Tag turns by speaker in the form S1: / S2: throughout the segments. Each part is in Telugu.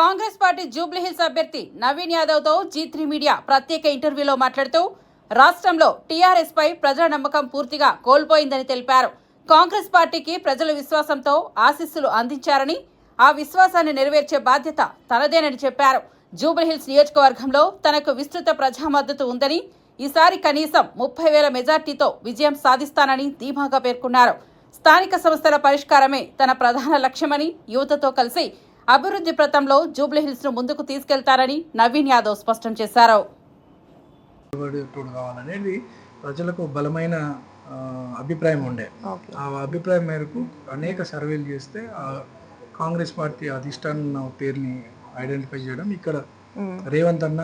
S1: కాంగ్రెస్ పార్టీ జూబ్లీహిల్స్ అభ్యర్థి నవీన్ యాదవ్తో జీ త్రీ మీడియా ప్రత్యేక ఇంటర్వ్యూలో మాట్లాడుతూ రాష్ట్రంలో టీఆర్ఎస్ పై ప్రజల నమ్మకం పూర్తిగా కోల్పోయిందని తెలిపారు. కాంగ్రెస్ పార్టీకి ప్రజల విశ్వాసంతో ఆశీస్సులు అందించారని ఆ విశ్వాసాన్ని నెరవేర్చే బాధ్యత తనదేనని చెప్పారు. జూబ్లీహిల్స్ నియోజకవర్గంలో తనకు విస్తృత ప్రజా మద్దతు ఉందని ఈసారి కనీసం ముప్పై వేల మెజార్టీతో విజయం సాధిస్తానని ధీమాగా పేర్కొన్నారు. స్థానిక సంస్థల పరిష్కారమే తన ప్రధాన లక్ష్యమని యువతతో కలిసి అభివృద్ధి ప్రతంలో జూబ్లీహిల్స్ను ముందుకు తీసుకెళ్తారని నవీన్ యాదవ్ స్పష్టం చేశారు.
S2: కావాలనేది ప్రజలకు బలమైన అభిప్రాయం ఉండే. ఆ అభిప్రాయం మేరకు అనేక సర్వేలు చేస్తే ఆ కాంగ్రెస్ పార్టీ అధిష్టాన పేరుని ఐడెంటిఫై చేయడం ఇక్కడ. రేవంత్ అన్న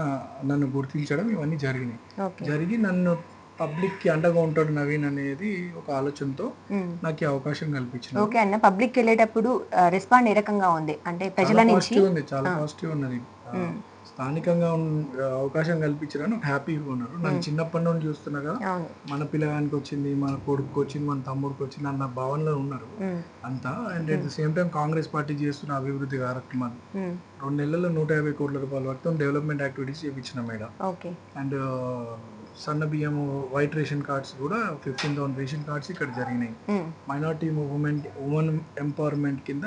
S2: నన్ను గుర్తించడం ఇవన్నీ జరిగినాయి. జరిగి నన్ను పబ్లిక్కి అండగా ఉంటాడు నవీన్ అనేది ఒక ఆలోచనతో. నాకు ఈ అవకాశం కల్పించిన
S3: ఓకే అన్న పబ్లిక్ వెళ్ళేటప్పుడు రెస్పాండ్ ఏ రకంగా ఉంది? అంటే ప్రజల నుంచి?
S2: పాజిటివ్ ఉంది చాలా పాజిటివ్ ఉన్నది స్థానికంగా అవకాశం నాకు హ్యాపీగా ఉన్నారు. నన్ను చిన్నప్పటి నుండి చూస్తున్నా కదా మన పిల్లగానికి వచ్చింది మన కొడుకు వచ్చింది మన తమ్ముడికి వచ్చింది అన్న భావనలో ఉన్నారు. అంతా and at the same time Congress party చేస్తున్న అభివృద్ధి కార్యక్రమాలు. రెండు నెలల్లో నూట యాభై కోట్ల రూపాయల వరకు డెవలప్మెంట్ యాక్టివిటీస్ చేయించిన మేడం.
S3: ఓకే.
S2: అండ్ సన్న బియ్యం వైట్ రేషన్ కార్డ్స్ కూడా ఫిఫ్టీన్ థౌసండ్ రేషన్ కార్డ్స్ ఇక్కడ జరిగినాయి. మైనార్టీ మూవ్మెంట్ ఉమెన్ ఎంపవర్మెంట్ కింద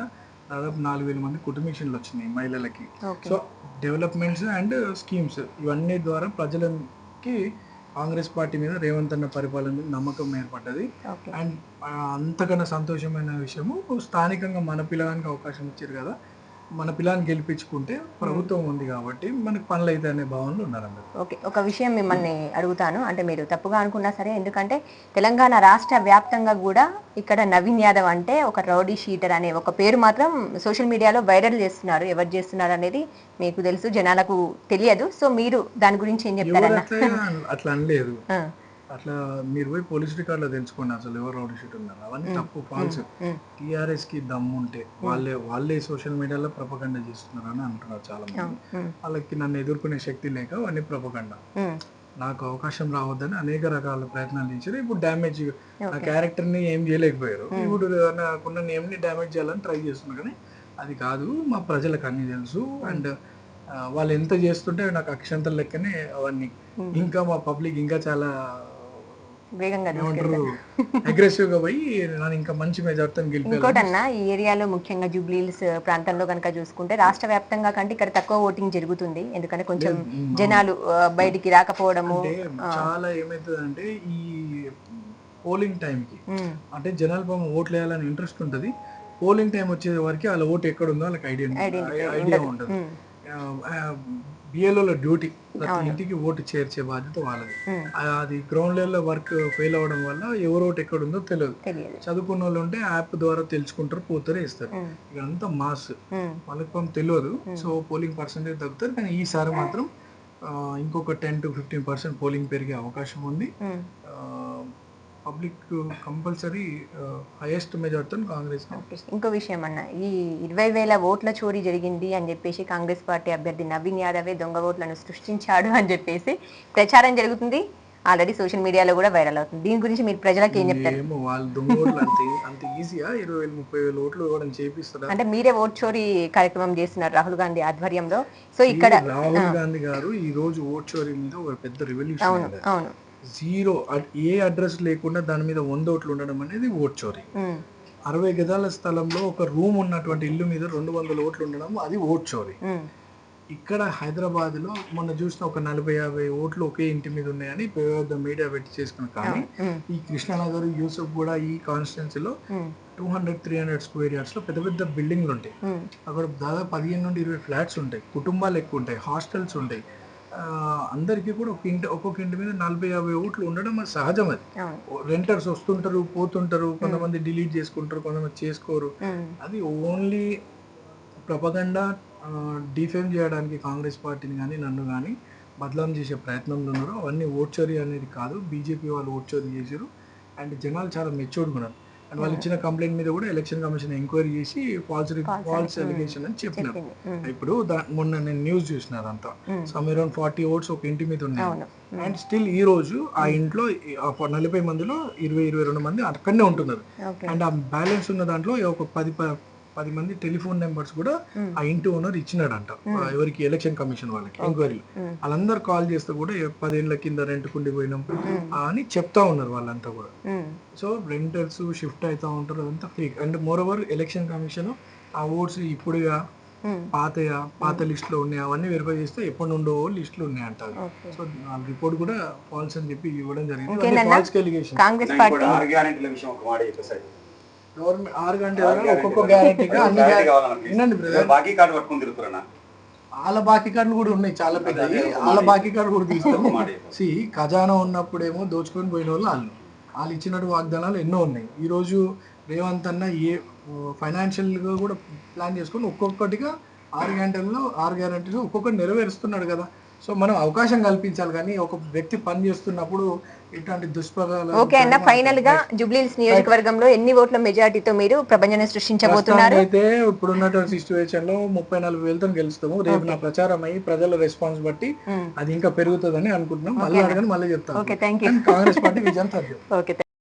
S2: దాదాపు నాలుగు వేల మంది కుటుంబీషన్లు వచ్చినాయి మహిళలకి. సో డెవలప్మెంట్స్ అండ్ స్కీమ్స్ ఇవన్నీ ద్వారా ప్రజలకి కాంగ్రెస్ పార్టీ మీద రేవంత్ అన్న పరిపాలన మీద నమ్మకం ఏర్పడ్డది. అండ్ అంతకన్నా సంతోషమైన విషయము స్థానికంగా మన పిల్లగానికి అవకాశం ఇచ్చారు కదా మన పిల్లని గెలిపించుకుంటే ప్రభుత్వం ఉంది కాబట్టి మనకి పనులు అయితే అనే భావనలు ఉన్నారు అందరు.
S3: ఓకే ఒక విషయం మిమ్మల్ని అడుగుతాను. అంటే మీరు తప్పుగా అనుకున్నా సరే ఎందుకంటే తెలంగాణ రాష్ట్ర వ్యాప్తంగా కూడా ఇక్కడ నవీన్ యాదవ్ అంటే ఒక రౌడీ షీటర్ అనే ఒక పేరు మాత్రం సోషల్ మీడియాలో వైరల్ చేస్తున్నారు. ఎవరు చేస్తున్నారు అనేది మీకు తెలుసు జనాలకు తెలియదు. సో మీరు దాని గురించి ఏం చెప్తారన్న?
S2: అట్లా అనలేదు. అట్లా మీరు పోయి పోలీస్ రికార్డులో తెలుసుకోండి అసలు ఎవరు రౌడీ షీట్ ఉన్నారు. అవన్నీ తప్పు ఫాల్స్. టీఆర్ఎస్కి దమ్ము ఉంటే వాళ్ళే వాళ్ళే సోషల్ మీడియాలో ప్రపగండ చేస్తున్నారు అని అంటున్నారు చాలా మంది. వాళ్ళకి నన్ను ఎదుర్కొనే శక్తి లేక అవన్నీ ప్రపగండ.
S3: మ్మ్.
S2: నాకు అవకాశం రావద్దని అనేక రకాల ప్రయత్నాలు చేశారు. ఇప్పుడు డ్యామేజ్ నా క్యారెక్టర్ని ఏం చేయలేకపోయారు. ఇప్పుడు నాకున్న నేమ్ని డ్యామేజ్ చేయాలని ట్రై చేస్తున్నారు కానీ అది కాదు. మా ప్రజలకు అన్ని తెలుసు. అండ్ వాళ్ళు ఎంత చేస్తుంటే నాకు అక్షంతల లెక్కనే అవన్నీ. ఇంకా మా పబ్లిక్ ఇంకా చాలా
S3: వేగంగా
S2: అగ్రెసివ్గా పోయి ఇంకా మంచి
S3: అన్న ఈ ఏరియాలో ముఖ్యంగా జూబ్లీహిల్స్ ప్రాంతంలో కనుక చూసుకుంటే రాష్ట్ర వ్యాప్తంగా కంటే ఇక్కడ తక్కువ ఓటింగ్ జరుగుతుంది. ఎందుకంటే కొంచెం జనాలు బయటికి రాకపోవడము
S2: చాలా ఏమవుతుంది ఈ పోలింగ్ టైంకి
S3: మ్మ్.
S2: అంటే జనాలు పాపం ఓట్లు వేయాలని ఇంట్రెస్ట్ ఉంటుంది. పోలింగ్ టైం వచ్చే వరకు వాళ్ళ ఓటు ఎక్కడ ఉందో వాళ్ళకి ఐడియా ఐడియా ఉంటుంది. బిఎల్ఓల డ్యూటీ. ప్రతి ఇంటికి ఓటు చేర్చే బాధ్యత వాళ్ళది. అది గ్రౌండ్ లెవెల్లో వర్క్ ఫెయిల్ అవ్వడం వల్ల ఎవరు ఓటు ఎక్కడ ఉందో తెలియదు. చదువుకున్న వాళ్ళు ఉంటే యాప్ ద్వారా తెలుసుకుంటారు పోతారు ఇస్తారు. ఇదంతా మాస్. వాళ్ళకి పాపం తెలియదు. సో పోలింగ్ పర్సెంటేజ్ తగ్గుతారు. కానీ ఈసారి మాత్రం ఇంకొక ten to fifteen percent polling పెరిగే అవకాశం ఉంది. పబ్లిక్ కంపల్సరీ హైయెస్ట్ మెజార్టీతో కాంగ్రెస్.
S3: ఇంకో విషయం అన్న. ఈ ఇరవై వేల ఓట్ల చోరీ జరిగింది అని చెప్పేసి కాంగ్రెస్ పార్టీ అభ్యర్థి నవీన్ యాదవే దొంగ ఓట్లను సృష్టించాడు అని చెప్పేసి ప్రచారం జరుగుతుంది. ఆల్రెడీ సోషల్ మీడియాలో కూడా వైరల్ అవుతుంది. దీని గురించి మీరు ప్రజలకు ఏం చెప్తారు?
S2: ఏమో వాళ్ళు దొంగ ఓట్లు అంతే అంత ఈజీగా ఇరవై వేలు ముప్పై వేలు ఓట్లు ఇవ్వడం చేపిస్తారా?
S3: అంటే మీరే ఓట్ చోరీ కార్యక్రమం చేస్తున్నారు రాహుల్ గాంధీ ఆధ్వర్యంలో. సో ఇక్కడ
S2: రాహుల్ గాంధీ గారు ఈ రోజు ఓట్ చోరీ మీద ఒక పెద్ద రెవల్యూషన్
S3: అవును అవును.
S2: జీరో అడ్- ఏ అడ్రస్ లేకుండా దాని మీద వంద ఓట్లు ఉండడం అనేది ఓట్ చోరీ. అరవై గదాల స్థలంలో ఒక రూమ్ ఉన్నటువంటి ఇల్లు మీద రెండు వందల ఓట్లు ఉండడం అది ఓట్ చోరీ. ఇక్కడ హైదరాబాద్లో మొన్న చూసిన ఒక నలభై యాభై ఓట్లు ఒకే ఇంటి మీద ఉన్నాయని పెద్ద మీడియా పెట్టి చేసుకున్న కానీ. ఈ కృష్ణానగర్ యూసఫ్ కూడా ఈ కాన్స్టిట్యున్సీలో. Two hundred three hundred square యార్డ్స్లో పెద్ద పెద్ద బిల్డింగ్లు ఉంటాయి. అక్కడ దాదాపు పదిహేను నుండి ఇరవై ఫ్లాట్స్ ఉంటాయి కుటుంబాలు ఎక్కువ ఉంటాయి హాస్టల్స్ ఉంటాయి అందరికీ కూడా ఒక ఇంటి ఒక్కొక్క ఇంటి మీద నలభై యాభై ఓట్లు ఉండడం అది సహజం అది. రెంటర్స్ వస్తుంటారు పోతుంటారు కొంతమంది డిలీట్ చేసుకుంటారు కొంతమంది చేసుకోరు. అది ఓన్లీ ప్రపగండా డిఫేమ్ చేయడానికి కాంగ్రెస్ పార్టీని కానీ నన్ను కానీ బదలాం చేసే ప్రయత్నంలో ఉన్నారు. అవన్నీ ఓట్చోరీ అనేది కాదు. బీజేపీ వాళ్ళు ఓట్చోరీ చేశారు అండ్ జనాలు చాలా మెచ్యూర్డ్గా ఉన్నారు. అండ్ వాళ్ళు ఇచ్చిన కంప్లైంట్ మీద కూడా ఎలక్షన్ కమిషన్ ఎంక్వైరీ చేసి ఫాల్స్ ఫాల్స్ ఎలిగేషన్ అని చెప్పినారు. ఇప్పుడు మొన్న నేను న్యూస్ చూసిన అదంతా. సమ్ అరౌండ్ ఫార్టీ ఓట్స్ ఒక ఇంటి మీద ఉన్నాయి. అండ్ స్టిల్ ఈ రోజు ఆ ఇంట్లో నలభై మందిలో ఇరవై ఇరవై రెండు మంది అక్కడనే ఉంటున్నారు. అండ్ ఆ బ్యాలెన్స్ ఉన్న దాంట్లో ఒక పది ప- పది మంది టెలిఫోన్ నెంబర్స్ కూడా ఆ ఇంటి ఓనర్ ఇచ్చినాడంట. ఎవరికి ఎలక్షన్ కమిషన్ వాళ్ళకి ఎంక్వైరీలు. వాళ్ళందరూ కాల్ చేస్తే కూడా "ఏ పదేళ్ళ కింద రెంట్ కుండిపోయినాం ఆ అని చెప్తా ఉన్నారు వాళ్ళంతా కూడా. సో రెంటర్స్ షిఫ్ట్ అవుతా ఉంటారు అదంతా fake and more over election commission ఆ ఓట్స్ ఇప్పుడుగా పాతయా పాత లిస్ట్లో ఉన్నాయి అవన్నీ వెరిఫై చేస్తే ఎప్పటి నుండో లిస్టులు ఉన్నాయి అంటారు. సో ఆ రిపోర్ట్ కూడా ఫాల్స్ అని చెప్పి ఇవ్వడం జరిగింది.
S3: ఇంకేందన్నా?
S2: ఫాల్స్ ఎలిగేషన్
S3: కాంగ్రెస్ పార్టీ
S4: విషయం ఒక మాట చెప్పేసారి
S2: గవర్నమెంట్ ఆరు గంటల ఒక్కొక్క గ్యారంటీగా అన్ని guarantee- వినండి బ్రదర్
S4: బాకీ కార్డు పట్టుకుని తిరుగుతున్నా
S2: వాళ్ళ బాకీ కార్డులు కూడా ఉన్నాయి చాలా పెద్దవి. వాళ్ళ బాకీ కార్డు కూడా తీస్తాము.
S4: చెప్పు.
S2: సి ఖజానా ఉన్నప్పుడేమో దోచుకొని పోయిన వాళ్ళు వాళ్ళు వాళ్ళు ఇచ్చినట్టు వాగ్దానాలు ఎన్నో ఉన్నాయి. ఈ రోజు రేవంత్ అన్న ఏ ఫైనాన్షియల్గా కూడా ప్లాన్ చేసుకొని ఒక్కొక్కటిగా ఆరు గంటల్లో ఆరు గ్యారంటీలు ఒక్కొక్కటి నెరవేరుస్తున్నాడు కదా. సో మనం అవకాశం కల్పించాలి కానీ ఒక వ్యక్తి పని చేస్తున్నప్పుడు ఇట్లాంటి దుష్ప్రభావాలు
S3: ఓకే అన్న ఫైనల్గా జూబ్లీహిల్స్ నియోజకవర్గంలో ఎన్ని ఓట్ల మెజారిటీతో మీరు ప్రభంజనం సృష్టించబోతున్నారు?
S2: అయితే ఇప్పుడు ఉన్నటువంటి సిచ్యువేషన్లో ముప్పై నాలుగు వేలతో గెలుస్తాము. రేపు నా ప్రచారం అయ్యి ప్రజల రెస్పాన్స్ బట్టి అది ఇంకా పెరుగుతుందని అనుకుంటున్నాం. మళ్ళీ అడగని మళ్ళీ చెప్తాను. కాంగ్రెస్ పార్టీ విజయం
S3: ఓకే